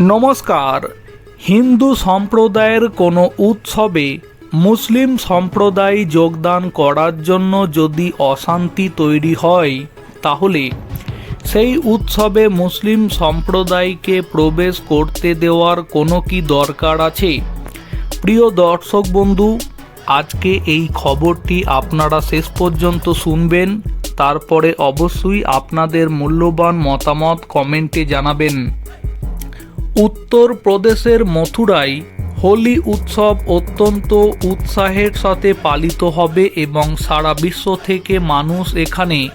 নমস্কার। হিন্দু সম্প্রদায়ের কোনো উৎসবে মুসলিম সম্প্রদায় যোগদান করার জন্য যদি অশান্তি তৈরি হয়, তাহলে সেই উৎসবে মুসলিম সম্প্রদায়কে প্রবেশ করতে দেওয়ার কোনো কি দরকার আছে? প্রিয় দর্শক বন্ধু, আজকে এই খবরটি আপনারা শেষ পর্যন্ত শুনবেন, তারপরে অবশ্যই আপনাদের মূল্যবান মতামত কমেন্টে জানাবেন। উত্তর প্রদেশের মথুরায় হোলি উৎসব অত্যন্ত উৎসাহের সাথে পালিত হবে এবং সারা বিশ্ব থেকে মানুষ এখানে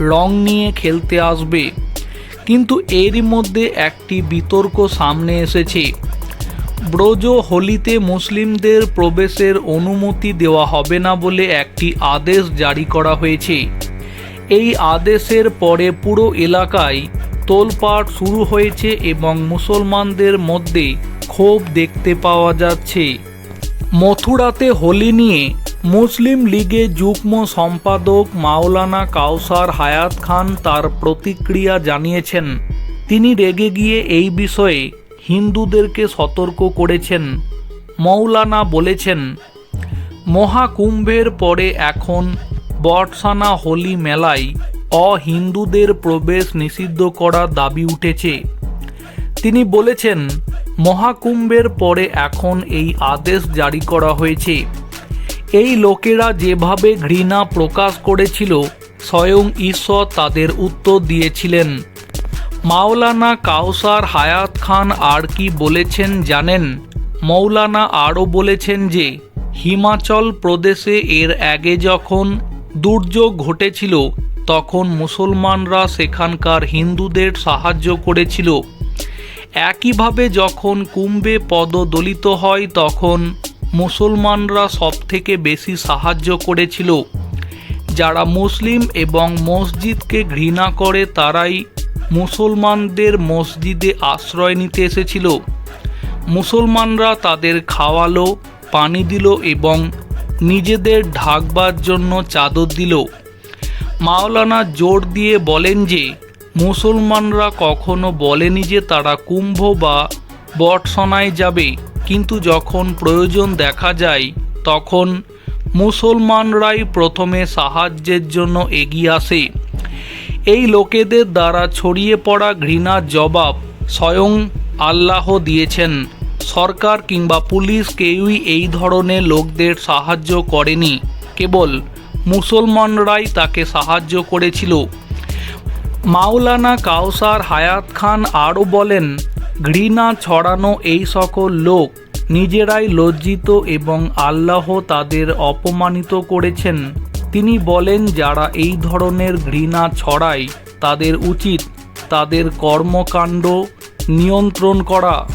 রং নিয়ে খেলতে আসবে। কিন্তু এরই মধ্যে একটি বিতর্ক সামনে এসেছে। ব্রজ হোলিতে মুসলিমদের প্রবেশের অনুমতি দেওয়া হবে না বলে একটি আদেশ জারি করা হয়েছে। এই আদেশের পরে পুরো এলাকায় তোলপাড় শুরু হয়েছে এবং মুসলমানদের মধ্যে ক্ষোভ দেখতে পাওয়া যাচ্ছে। মথুরাতে হোলি নিয়ে মুসলিম লীগের যুগ্ম সম্পাদক মাওলানা কাউসার হায়াত খান তার প্রতিক্রিয়া জানিয়েছেন। তিনি রেগে গিয়ে এই বিষয়ে হিন্দুদেরকে সতর্ক করেছেন। মৌলানা বলেছেন, মহাকুম্ভের পরে এখন বটসানা হোলি মেলায় অহিন্দুদের প্রবেশ নিষিদ্ধ করার দাবি উঠেছে। তিনি বলেছেন, মহাকুম্ভের পরে এখন এই আদেশ জারি করা হয়েছে। এই লোকেরা যেভাবে ঘৃণা প্রকাশ করেছিল, স্বয়ং ঈশ্বর তাদের উত্তর দিয়েছিলেন। মাওলানা কাউসার হায়াত খান আর কি বলেছেন জানেন? মৌলানা আরও বলেছেন যে, হিমাচল প্রদেশে এর আগে যখন দুর্যোগ ঘটেছিল তখন মুসলমানরা সেখানকার হিন্দুদের সাহায্য করেছিল। একইভাবে যখন কুম্ভে পদদলিত হয়, তখন মুসলমানরা সবথেকে বেশি সাহায্য করেছিল। যারা মুসলিম এবং মসজিদকে ঘৃণা করে, তারাই মুসলমানদের মসজিদে আশ্রয় নিতে এসেছিল। মুসলমানরা তাদের খাওয়ালো, পানি দিল এবং নিজেদের ঢাকবার জন্য চাদর দিল। মাওলানা জোর দিয়ে বলেন যে, মুসলমানরা কখনো বলেনি যে তারা কুম্ভ বা বটসনায় যাবে, কিন্তু যখন প্রয়োজন দেখা যায়, তখন মুসলমানরাই প্রথমে সাহায্যের জন্য এগিয়ে আসে। এই লোকেদের দ্বারা ছড়িয়ে পড়া ঘৃণার জবাব স্বয়ং আল্লাহ দিয়েছেন। সরকার কিংবা পুলিশ কেউই এই ধরনের লোকদের সাহায্য করেনি। কেবল মুসলমানরাই তাকে সাহায্য করেছিল। মাওলানা কাউসার হায়াত খান আরও বলেন, ঘৃণা ছড়ানো এই সকল লোক নিজেরাই লজ্জিত এবং আল্লাহ তাদের অপমানিত করেছেন। তিনি বলেন, যারা এই ধরনের ঘৃণা ছড়ায় তাদের উচিত তাদের কর্মকাণ্ড নিয়ন্ত্রণ করা।